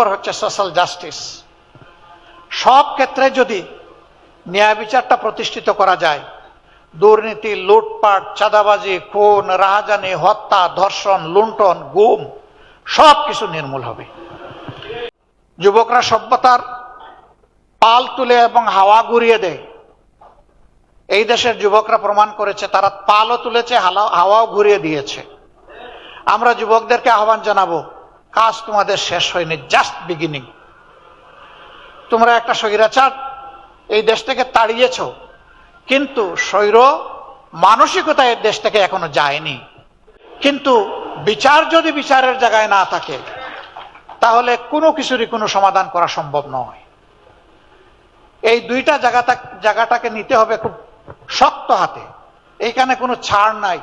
নম্বর হচ্ছে social justice. সব ক্ষেত্রে যদি ন্যায় বিচারটা প্রতিষ্ঠিত করা যায়, দুর্নীতি, লুটপাট, চাঁদাবাজি, খুন, রাহাজানি, হত্যা, ধর্ষণ, লুণ্ঠন, গুম, সব কিছু নির্মূল হবে। যুবকরা সভ্যতার পাল তুলে এবং হাওয়া ঘুরিয়ে দেয়। এই দেশের যুবকরা প্রমাণ করেছে, তারা পালও তুলেছে হাওয়াও ঘুরিয়ে দিয়েছে। আমরা যুবকদেরকে আহ্বান জানাব কাজ তোমাদের শেষ হয়নি জাস্ট বিগিনিং তোমরা একটা স্বৈরাচার এই দেশ থেকে তাড়িয়েছ, কিন্তু স্বৈর মানসিকতা এই দেশ থেকে এখনও যায়নি। কিন্তু বিচার যদি বিচারের জায়গায় না থাকে, তাহলে কোনো কিছুরই কোনো সমাধান করা সম্ভব নয়। এই দুইটা জায়গাটা, জায়গাটাকে নিতে হবে খুব শক্ত হাতে। এইখানে কোনো ছাড় নাই।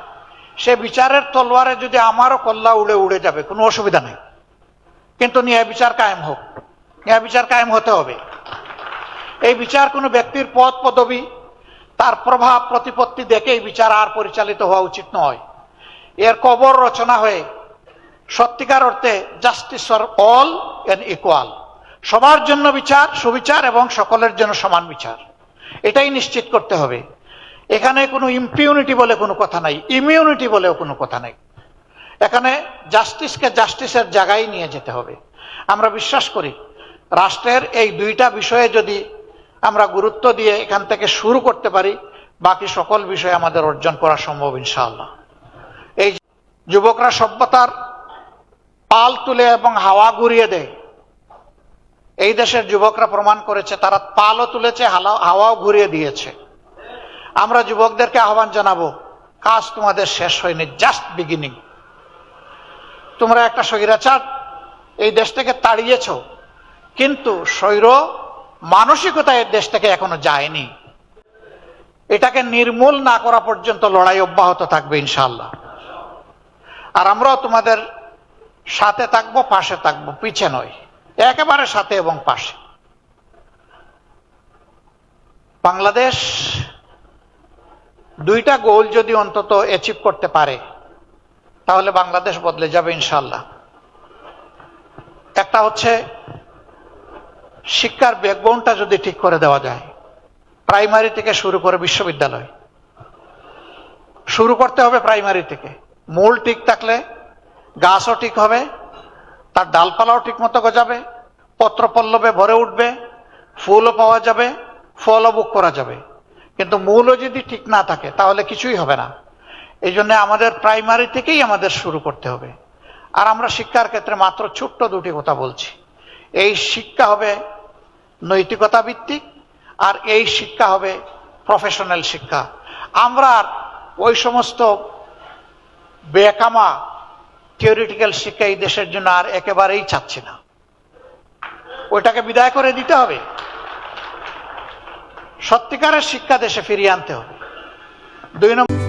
সে বিচারের তলোয়ারে যদি আমারও কল্লা উড়ে উড়ে যাবে, কোনো অসুবিধা নেই। কিন্তু ন্যায় বিচার কায়েম হোক। ন্যায় বিচার কায়েম হতে হবে। এই বিচার কোনো ব্যক্তির পদ পদবি, তার প্রভাব, প্রতিপত্তি দেখে এই বিচার আর পরিচালিত হওয়া উচিত নয়। এর কবর রচনা হয়ে সত্যিকার অর্থে justice for all and equal সবার জন্য বিচার, সুবিচার এবং সকলের জন্য সমান বিচার। এটাই নিশ্চিত করতে হবে। এখানে কোনো ইম্পিউনিটি বলে কোনো কথা নাই। ইমিউনিটি বলেও কোনো কথা নাই। এখানে জাস্টিসকে জাস্টিসের জায়গায় নিয়ে যেতে হবে। আমরা বিশ্বাস করি, রাষ্ট্রের এই দুইটা বিষয়ে যদি আমরা গুরুত্ব দিয়ে এখান থেকে শুরু করতে পারি, বাকি সকল বিষয় আমাদের অর্জন করা সম্ভব ইনশাআল্লাহ। এই যুবকরা সভ্যতার পাল তুলে এবং হাওয়া ঘুরিয়ে দেয়। এই দেশের যুবকরা প্রমাণ করেছে, তারা পালও তুলেছে হাওয়াও ঘুরিয়ে দিয়েছে। আমরা যুবকদেরকে আহ্বান জানাব, কাজ তোমাদের শেষ হয়নি জাস্ট বিগিনিং তোমরা একটা স্বৈরাচার এই দেশ থেকে তাড়িয়েছ। কিন্তু স্বৈর মানসিকতা এই দেশ থেকে এখনও যায়নি। এটাকে নির্মূল না করা পর্যন্ত লড়াই অব্যাহত থাকবে ইনশাল্লাহ আর আমরাও তোমাদের সাথে থাকব, পাশে থাকব, পিছে নয় একেবারে সাথে এবং পাশে। বাংলাদেশ দুইটা গোল যদি অন্তত অ্যাচিভ করতে পারে তাহলে বাংলাদেশ বদলে যাবে ইনশাল্লাহ একটা হচ্ছে, শিক্ষার ব্যাকবোনটা যদি ঠিক করে দেওয়া যায় প্রাইমারি থেকে শুরু করে বিশ্ববিদ্যালয়। শুরু করতে হবে প্রাইমারি থেকে। মূল ঠিক থাকলে গাছও ঠিক হবে, তার ডালপালাও ঠিক মতো গজাবে পত্র পল্লবে ভরে উঠবে, ফুলও পাওয়া যাবে, ফলও বুক করা যাবে। কিন্তু মূলও যদি ঠিক না থাকে, তাহলে কিছুই হবে না। এই জন্য আমাদের প্রাইমারি থেকেই আমাদের শুরু করতে হবে। আর আমরা শিক্ষার ক্ষেত্রে মাত্র ছোট্ট দুটি কথা বলছি। এই শিক্ষা হবে নৈতিকতা ভিত্তিক, আর এই শিক্ষা হবে প্রফেশনাল শিক্ষা। আমরা ওই সমস্ত বেকামা থিওরিটিক্যাল শিক্ষা এই দেশের জন্য আর একেবারেই চাচ্ছি না। ওইটাকে বিদায় করে দিতে হবে। সত্যিকারের শিক্ষা দেশে ফিরিয়ে আনতে হবে। দুই নম্বর